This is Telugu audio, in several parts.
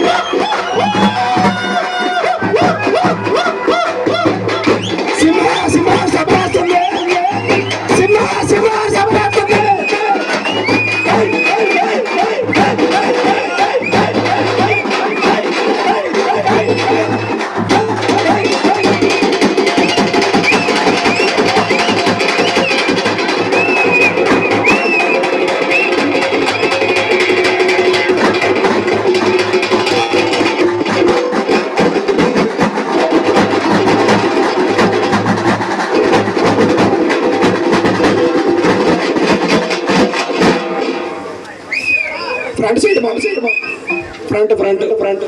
Yeah. ఫ్రంట్ సైడ్ బాబు సైడ్ బాబు ఫ్రంట్ ఫ్రంట్ ఫ్రంట్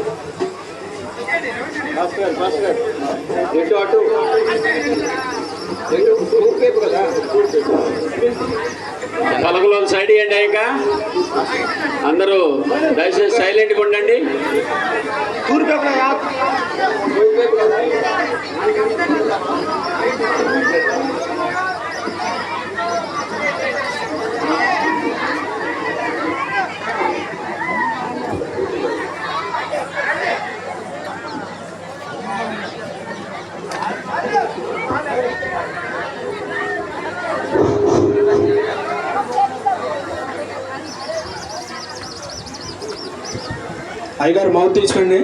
ఎటు అటు పలకలో సైడ్ ఇవ్వండి ఇంకా అందరూ దయచేసి సైలెంట్గా ఉండండి. అయ్యగారు మౌత్ తీసుకోండి.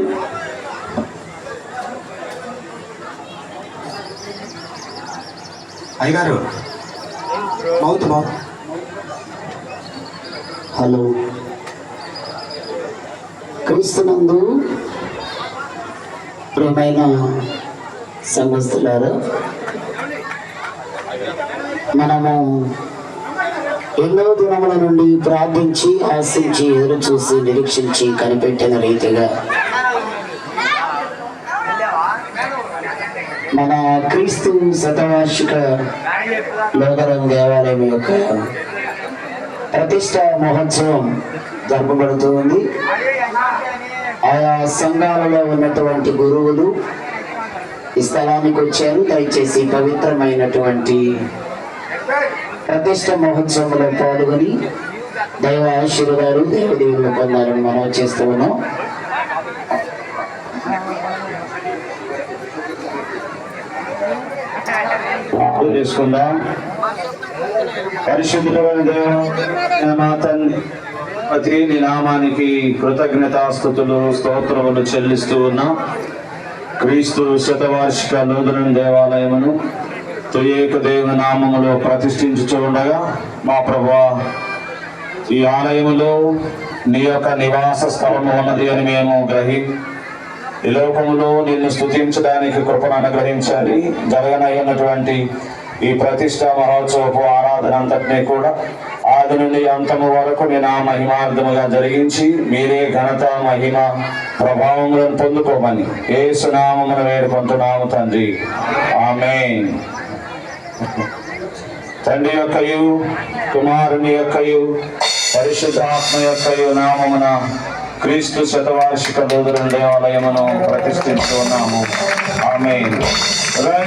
అయ్యగారు మౌత్ మౌత్. హలో. క్రీస్తునందు ప్రియమైన సంఘస్థులారా మనము ఎన్నో దినముల నుండి ప్రార్థించి ఆశించి ఎదురు చూసి నిరీక్షించి కనిపెట్టిన రీతిగా మన క్రీస్తు శతవార్షిక నూతన దేవాలయం యొక్క ప్రతిష్ట మహోత్సవం జరపబడుతూ ఉంది. ఆయా సంఘాలలో ఉన్నటువంటి గురువులు ఈ స్థలానికి వచ్చారు. దయచేసి పవిత్రమైనటువంటి ప్రతిష్ట మహోత్సవంలో పాల్గొని దైవ ఆశీర్వాదాలు దేవదేవులు పొందాలని మనం చేస్తూ ఉన్నాం. చేసుకుందాం. పరిశుద్ధులైన దేవ ప్రతి నామానికి కృతజ్ఞతాస్థుతులు స్తోత్రములు చెల్లిస్తూ ఉన్నాం. క్రీస్తు శతవార్షిక నూతన దేవాలయమును తుయేక దేవ నామములో ప్రతిష్ఠించుచుండగా మా ప్రభా ఈ ఆలయములో నీ యొక్క నివాస స్థలము ఉన్నది అని మేము గ్రహి ఈ లోకములో నిన్ను స్థుతించడానికి కృపను అనుగ్రహించాలి జరగనయ్యున్నటువంటి ఈ ప్రతిష్ట మహోత్సవపు ఆరాధన అంతటినీ కూడా ఆది నుండి అంతము వరకు నేను ఆ మహిమార్థముగా జరిగించి మీరే ఘనత మహిమ ప్రభావములను పొందుకోమని ఏ సునామమును వేడుకుంటున్నాము తండ్రి. ఆమె తండ్రి యొక్కయు కుమారుని యొక్కయు పరిశుద్ధాత్మ యొక్కయు నామమున క్రీస్తు శతవార్షిక నూతన దేవాలయమును ప్రతిష్ఠిస్తున్నాము ఆమె మన